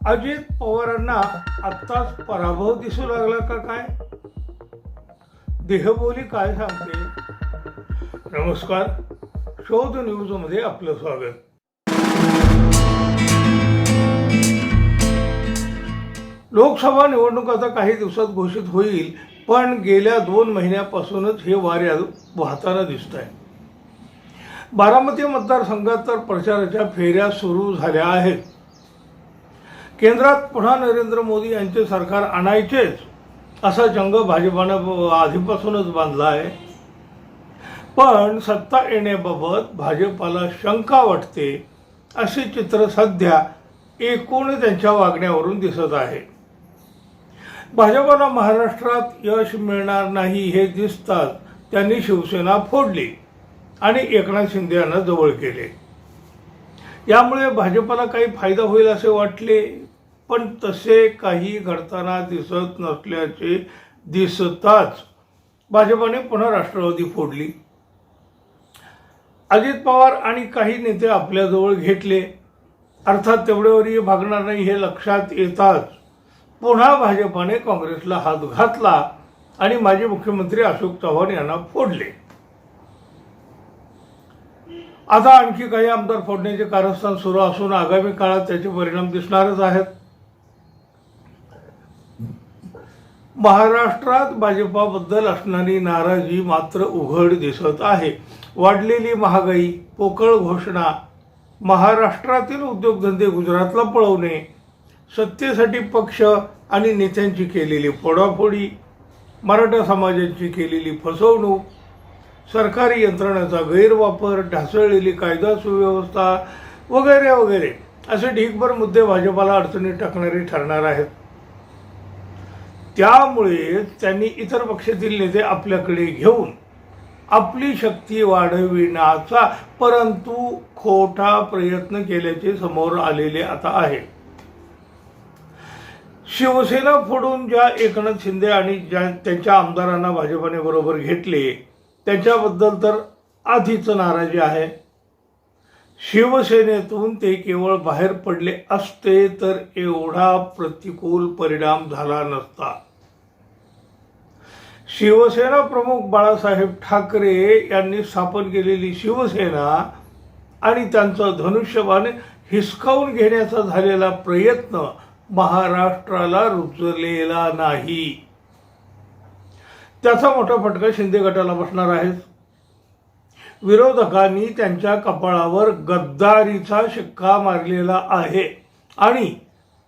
अजित पवारांना आत्ताच पराभव दिसू लागला का काय? देहबोली काय सांगते? नमस्कार. शोध न्यूजमध्ये आपलं स्वागत. लोकसभा निवडणूक आता काही दिवसात घोषित होईल पण गेल्या दोन महिन्यापासूनच हे वाऱ्या वाहताना दिसत आहे बारामती मतदारसंघात तर प्रचाराच्या फेऱ्या सुरू झाल्या आहेत. केंद्रात पुन्हा नरेंद्र मोदी यांचे सरकार आणायचेच असा जंग भाजपानं आधीपासूनच बांधला आहे पण सत्ता येण्याबाबत भाजपाला शंका वाटते असे चित्र सध्या एकूण त्यांच्या वागण्यावरून दिसत आहे. भाजपाला महाराष्ट्रात यश मिळणार नाही हे दिसताच त्यांनी शिवसेना फोडली आणि एकनाथ शिंदे यांना जवळ केले. यामुळे भाजपाला काही फायदा होईल असे वाटले? पण तसे काही घडताना दिसत नसल्याचे दिसताच भाजपाने पुन्हा राष्ट्रवादी फोडली. अजित पवार आणि काही नेते आपल्याजवळ घेतले. अर्थात तेवढ्यावरही भागणार नाही हे लक्षात येताच पुन्हा भाजपाने काँग्रेसला हात घातला आणि माजी मुख्यमंत्री अशोक चव्हाण यांना फोडले. आता आणखी काही आमदार फोडण्याचे कारस्थान सुरू असून आगामी काळात त्याचे परिणाम दिसणारच आहेत. महाराष्ट्रात भाजपाबद्दल असणारी नाराजी मात्र उघड दिसत आहे. वाढलेली महागाई पोकळ घोषणा महाराष्ट्रातील उद्योगधंदे गुजरातला पळवणे सत्तेसाठी पक्ष आणि नेत्यांची केलेली फोडाफोडी मराठा समाजाची केलेली फसवणूक सरकारी यंत्रणाचा गैरवापर ढासळलेली कायदा सुव्यवस्था वगैरे वगैरे. असे ढीकभर मुद्दे भाजपाला अडचणीत टाकणारे ठरणार आहेत. त्यामुळे त्यांनी इतर पक्षातील नेते आपल्याकडे घेऊन आपली शक्ती वाढविण्याचा परंतु खोटा प्रयत्न केल्याचे समोर आलेले आता आहे. शिवसेना फोडून ज्या एकनाथ शिंदे आणि ज्या त्यांच्या आमदारांना भाजपाने बरोबर घेतले त्याच्याबद्दल तर आधीच नाराजी आहे. शिवसेनेतून ते केवळ बाहेर पडले असते तर एवढा प्रतिकूल परिणाम झाला नसता. शिवसेना प्रमुख बाळासाहेब ठाकरे यांनी स्थापन केलेली शिवसेना आणि त्यांचा धनुष्यबाण हिसकावून घेण्याचा झालेला प्रयत्न महाराष्ट्राला रुचलेला नाही. त्याचा मोठा फटका शिंदे गटाला बसणार आहे विरोधकांनी त्यांच्या कपाळावर गद्दारीचा शिक्का मारलेला आहे आणि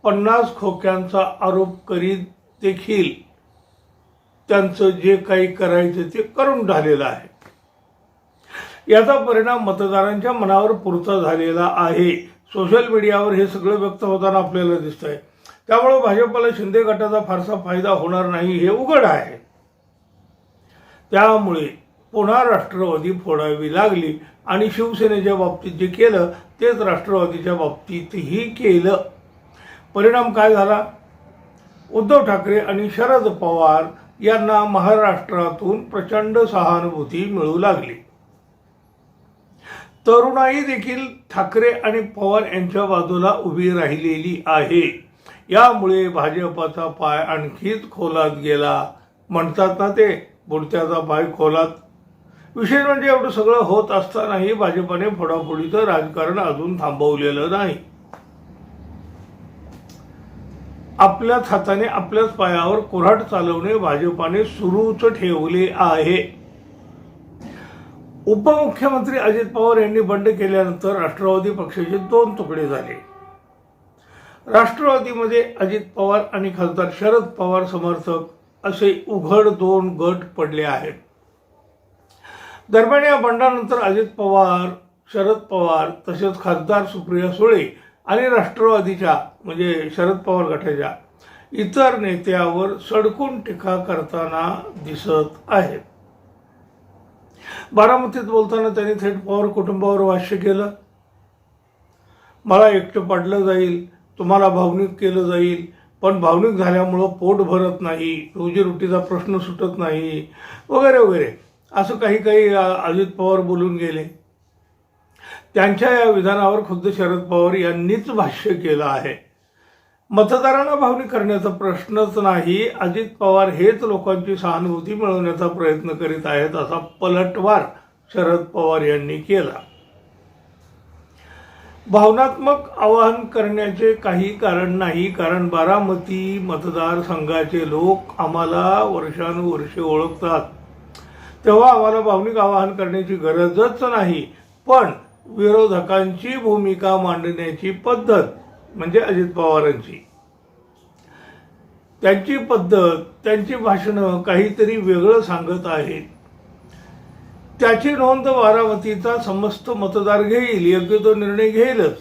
पन्नास खोक्यांचा आरोप करीत देखील त्यांचं जे काही करायचं ते करून झालेलं आहे. याचा परिणाम मतदारांच्या मनावर पुरता झालेला आहे. सोशल मीडियावर हे सगळं व्यक्त होताना आपल्याला दिसत आहे त्यामुळे भाजपला शिंदे गटाचा फारसा फायदा होणार नाही हे उघड आहे. त्यामुळे पुन्हा राष्ट्रवादी फोडावी लागली. आणि शिवसेनेच्या बाबतीत जे केलं तेच राष्ट्रवादीच्या बाबतीतही केलं. परिणाम काय झाला? उद्धव ठाकरे आणि शरद पवार यांना महाराष्ट्रातून प्रचंड सहानुभूती मिळू लागली. तरुणाई देखील ठाकरे आणि पवार यांच्या बाजूला उभी राहिलेली आहे. यामुळे भाजपाचा पाय आणखीच खोलात गेला. म्हणतात ना ते बुडत्याचा पाय खोलात विशेष म्हणजे एवढं सगळं होत असतानाही भाजपाने फोडाफोडीचं राजकारण अजून थांबवलेलं नाही. आपल्याच हाताने आपल्याच पायावर कुऱ्हाड चालवणे भाजपाने सुरूच ठेवले आहे. उपमुख्यमंत्री अजित पवार यांनी बंड केल्यानंतर राष्ट्रवादी पक्षाचे दोन तुकडे झाले. राष्ट्रवादीमध्ये अजित पवार आणि खासदार शरद पवार समर्थक असे उघड दोन गट पडले आहेत. दरम्यान या बंडानंतर अजित पवार शरद पवार तसेच खासदार सुप्रिया सुळे आणि राष्ट्रवादीच्या म्हणजे शरद पवार गटाच्या इतर नेत्यावर सडकून टीका करताना दिसत आहेत. बारामतीत बोलताना त्यांनी थेट पवार कुटुंबावर भाष्य केलं. मला एकटं पाडलं जाईल तुम्हाला भावनिक केलं जाईल पण भावनिक झाल्यामुळं पोट भरत नाही रोजीरोटीचा प्रश्न सुटत नाही वगैरे वगैरे. असं काही काही अजित पवार बोलून गेले. त्यांच्या या विधानावर खुद्द शरद पवार यांनीच भाष्य केलं आहे. मतदारांना भावनी करण्याचा प्रश्नच नाही. अजित पवार हेच लोकांची सहानुभूती मिळवण्याचा प्रयत्न करीत आहेत असा पलटवार शरद पवार यांनी केला. भावनात्मक आवाहन करण्याचे काही कारण नाही कारण बारामती मतदारसंघाचे लोक आम्हाला वर्षानुवर्षे ओळखतात. तेव्हा आम्हाला भावनिक आवाहन करण्याची गरजच नाही. पण विरोधकांची भूमिका मांडण्याची पद्धत म्हणजे अजित पवारांची. त्यांची पद्धत त्यांची भाषणं काहीतरी वेगळं सांगत आहेत. त्याची नोंद बारामतीचा समस्त मतदार घेईल योग्य तो निर्णय घेईलच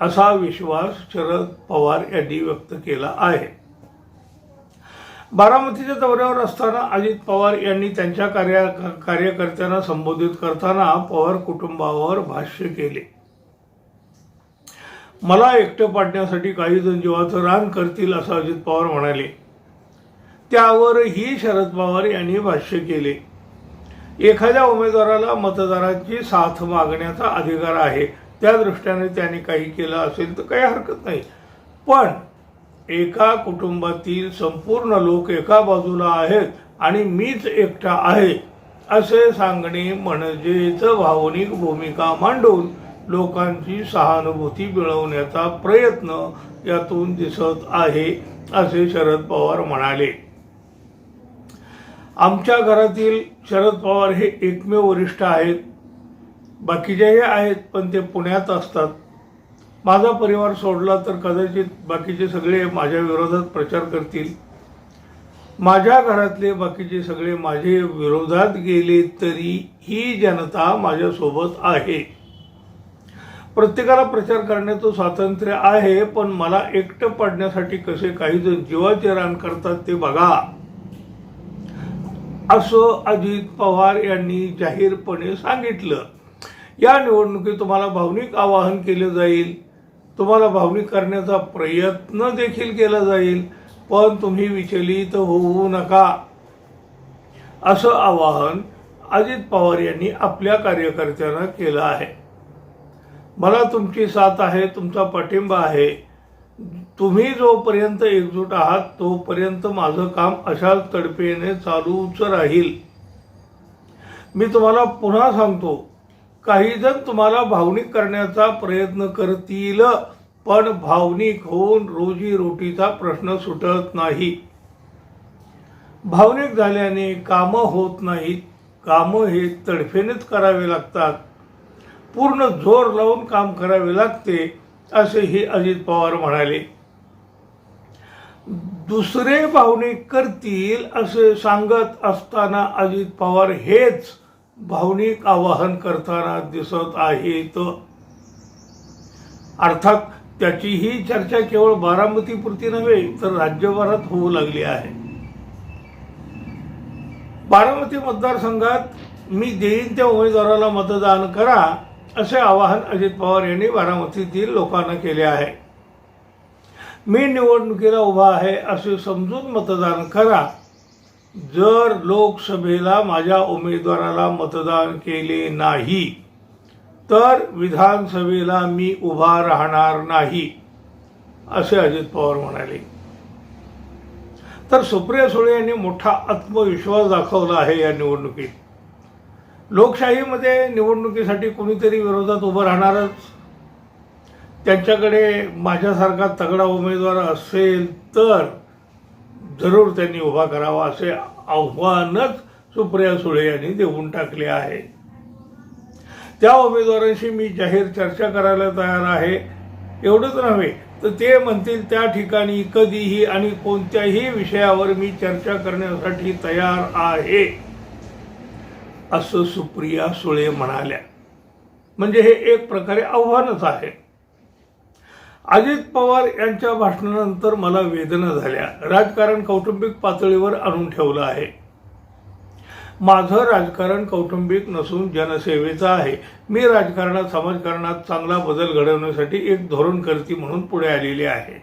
असा विश्वास शरद पवार यांनी व्यक्त केला आहे. बारामतीच्या दौऱ्यावर असताना अजित पवार यांनी त्यांच्या कार्या कार्यकर्त्यांना संबोधित करताना पवार कुटुंबावर भाष्य केले. मला एकटं पाडण्यासाठी काही जण जीवाचं रान करतील असं अजित पवार म्हणाले. त्यावरही शरद पवार यांनी भाष्य केले. एखाद्या उमेदवाराला मतदारांची साथ मागण्याचा अधिकार आहे. त्या दृष्टीने त्याने काही केलं असेल तर काही हरकत नाही. पण एका कुटुंबातील संपूर्ण लोक एका बाजूला आहेत आणि मीच एकटा आहे असे सांगणे म्हणजेच भावनिक भूमिका मांडून लोकांची सहानुभूती मिळवण्याचा प्रयत्न यातून दिसत आहे असे शरद पवार म्हणाले. आमच्या घरातील शरद पवार हे एकमेव वरिष्ठ आहेत. बाकीचेही आहेत पण ते पुण्यात असतात. माझा परिवार सोडला तर कदाचित बाकीचे सगळे माझ्या विरोधात प्रचार करतील. माझ्या घरातले बाकीचे सगळे माझे विरोधात गेले तरी ही जनता माझ्यासोबत आहे. प्रत्येकाला प्रचार करण्याचं स्वातंत्र्य आहे पण मला एकटं पडण्यासाठी कसे काही जण जीवाचे रान करतात ते बघा. असं अजित पवार यांनी जाहीरपणे सांगितलं. या निवडणुकीत तुम्हाला भावनिक आवाहन केलं जाईल. तुम्हाला भावनिक करण्याचा प्रयत्न देखील केला जाईल पण तुम्ही विचलित होऊ नका. असं आवाहन अजित पवार यांनी आपल्या कार्यकर्त्यांना केलं आहे. मला तुमची साथ आहे तुमचा पाठिंबा आहे. तुम्ही जोपर्यंत एकजूट आहात तोपर्यंत माझं काम अशाच तडफेने चालूच राहील. मी तुम्हाला पुन्हा सांगतो काही जण तुम्हाला भावनिक करण्याचा प्रयत्न करतील पण भावनिक होऊन रोजी रोटीचा प्रश्न सुटत नाही. भावनिक झाल्याने कामं होत नाहीत. कामं हे तडफेनेच करावे लागतात. पूर्ण जोर लावून काम करावे लागते असेही अजित पवार म्हणाले. दुसरे भावनिक करतील असे सांगत असताना अजित पवार हेच भावनिक आवाहन करताना दिसत आहेत. अर्थात त्याची ही चर्चा केवळ बारामतीपुरती नव्हे तर राज्यभरात होऊ लागली आहे. बारामती मतदारसंघात मी देईन त्या उमेदवाराला मतदान करा असे आवाहन अजित पवार यांनी बारामतीतील लोकांना केले आहे. मी निवडणुकीला उभा आहे असे समजून मतदान करा. जर लोकसभेला माझ्या उमेदवाराला मतदान केले नाही तर विधानसभेला मी उभा राहणार नाही असे अजित पवार म्हणाले. तर सुप्रिया सुळे यांनी मोठा आत्मविश्वास दाखवला आहे या निवडणुकीत. लोकशाहीमध्ये निवडणुकीसाठी कोणीतरी विरोधात उभं राहणारच. त्यांच्याकडे माझ्यासारखा तगडा उमेदवार असेल तर जरूर त्यांनी उभा करावा असे आव्हानच सुप्रिया सुळे यांनी देऊन टाकले आहे. त्या उमेदवारांशी मी जाहीर चर्चा करायला तयार आहे. एवढंच नव्हे तर ते म्हणतील त्या ठिकाणी कधीही आणि कोणत्याही विषयावर मी चर्चा करण्यासाठी तयार आहे. असं सुप्रिया सुळे म्हणाल्या. म्हणजे हे एक प्रकारे आव्हानच आहे. अजित पवार यांच्या भाषणानंतर मला वेदना झाल्या. राजकारण कौटुंबिक पातळीवर आणून ठेवलं आहे. माझं राजकारण कौटुंबिक नसून जनसेवेचं आहे. मी राजकारणात समाजकारणात चांगला बदल घडवण्यासाठी एक धोरणकर्ती म्हणून पुढे आलेली आहे.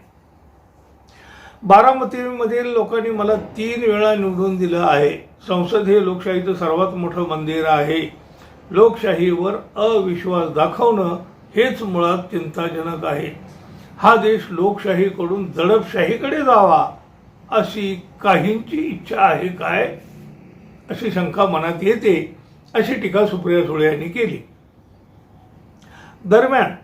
बारामतीमधील लोकांनी मला तीन वेळा निवडून दिलं आहे. संसद हे लोकशाहीचं सर्वात मोठं मंदिर आहे. लोकशाहीवर अविश्वास दाखवणं हेच मुळात चिंताजनक आहे. हा देश लोकशाहीकडून दडपशाहीकडे जावा अशी काहींची इच्छा आहे काय? अशी शंका मनात येते अशी टीका सुप्रिया सुळे यांनी केली. दरम्यान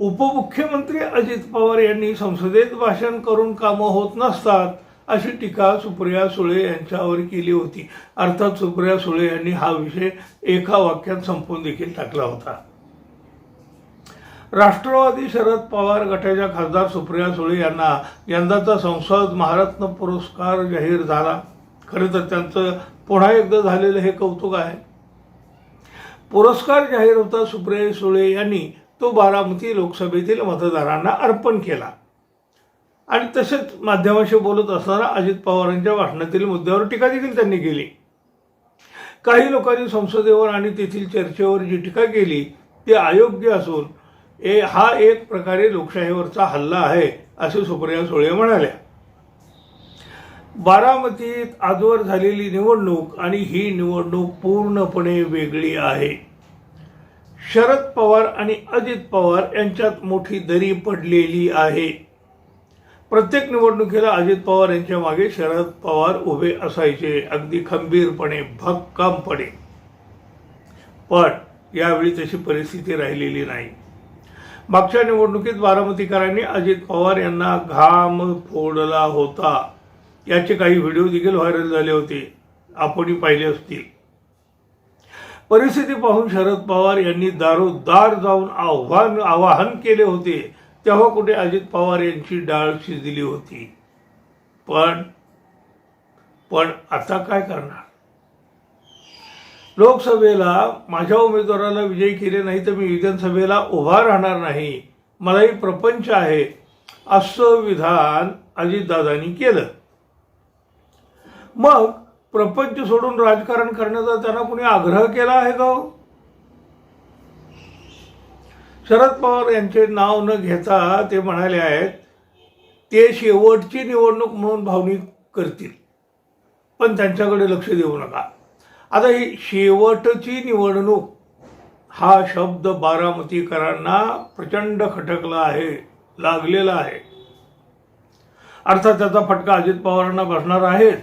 उपमुख्यमंत्री अजित पवार यांनी संसदेत भाषण करून कामं होत नसतात अशी टीका सुप्रिया सुळे यांच्यावर केली होती. अर्थात सुप्रिया सुळे यांनी हा विषय एका वाक्यात संपवून देखील टाकला होता. राष्ट्रवादी शरद पवार गटाच्या खासदार सुप्रिया सुळे यांना यंदाचा संसद महारत्न पुरस्कार जाहीर झाला. खरं तर त्यांचं पुन्हा एकदा झालेलं हे कौतुक आहे. पुरस्कार जाहीर होता सुप्रिया सुळे यांनी. तो बारामती लोकसभेतील मतदारांना अर्पण केला. आणि तसेच माध्यमाशी बोलत असताना अजित पवारांच्या भाषणातील मुद्द्यावर टीका देखील त्यांनी केली. काही लोकांनी संसदेवर आणि तेथील चर्चेवर जी टीका केली ती अयोग्य असून ए हा एक प्रकारे लोकशाहीवरचा हल्ला आहे असे सुप्रिया सुळे म्हणाल्या. बारामतीत आजवर झालेली निवडणूक आणि ही निवडणूक पूर्णपणे वेगळी आहे. शरद पवार आणि अजित पवार यांच्यात मोठी दरी पडलेली आहे. प्रत्येक निवडणुकीला अजित पवार यांच्या मागे शरद पवार उभे असायचे अगदी खंबीरपणे भक्कमपणे. पण यावेळी तशी परिस्थिती राहिलेली नाही. मागच्या निवडणुकीत बारामतीकरांनी अजित पवार यांना घाम फोडला होता. याचे काही व्हिडिओ देखील व्हायरल झाले होते. आपणही पाहिले असतील. परिस्थिती पाहून शरद पवार यांनी दारोदार जाऊन आव्हान आवाहन केले होते. तेव्हा कुठे अजित पवार यांची डाळ शिजली होती. पण पण आता काय करणार? लोकसभेला माझ्या उमेदवाराला विजयी केले नाही तर मी विधानसभेला उभा राहणार नाही. मलाही प्रपंच आहे असं विधान अजितदादांनी केलं. मग प्रपंच सोडून राजकारण करण्याचा त्यांना कुणी आग्रह केला आहे का हो? शरद पवार यांचे नाव न घेता ते म्हणाले आहेत ते शेवटची निवडणूक म्हणून भावनिक करतील. पण त्यांच्याकडे लक्ष देऊ नका. आता ही शेवटची निवडणूक हा शब्द बारामतीकरांना प्रचंड खटकला आहे लागलेला आहे. अर्थात त्याचा फटका अजित पवारांना बसणार आहेच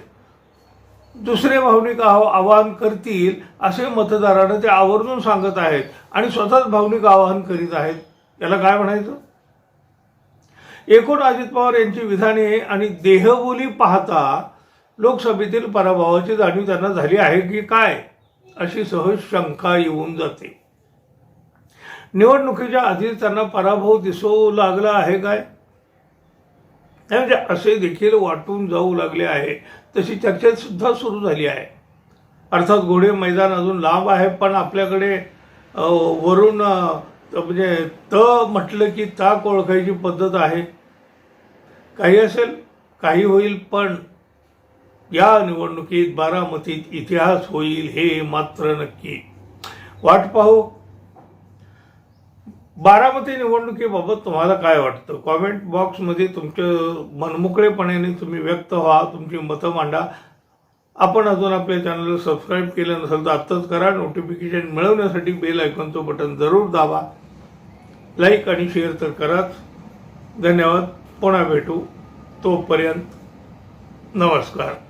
दुसरे भावनिक आव आवाहन करतील असे मतदारांना ते आवर्जून सांगत आहेत आणि स्वतःच भावनिक आवाहन करीत आहेत. याला काय म्हणायचं? एकूण अजित पवार यांची विधाने आणि देहबोली पाहता लोकसभेतील पराभवाची जाणीव त्यांना झाली आहे की काय? अशी सहज शंका येऊन जाते. निवडणुकीच्या आधीच त्यांना पराभव दिसू लागला आहे काय? म्हणजे असे देखील वाटून जाऊ लागले आहे. तशी चर्चा सुद्धा सुरू झाली आहे. अर्थात घोडे मैदान अजून लांब आहे पण आपल्याकडे वरून म्हणजे त म्हटलं की ताक ओळखायची पद्धत आहे. काही असेल काही होईल पण या निवडणुकीत बारामतीत इतिहास होईल हे मात्र नक्की. वाट पाहू. बारामती निवडणुकीबाबत तुम्हाला काय वाटतं? कॉमेंट बॉक्समध्ये तुमचं मनमोकळेपणाने तुम्ही व्यक्त व्हा तुमची मतं मांडा. आपण अजून आपल्या चॅनलला सबस्क्राईब केलं नसेल तर आत्ताच करा. नोटिफिकेशन मिळवण्यासाठी बेल आयकॉनचं बटन जरूर दाबा. लाईक आणि शेअर तर कराच. धन्यवाद. पुन्हा भेटू. तोपर्यंत नमस्कार.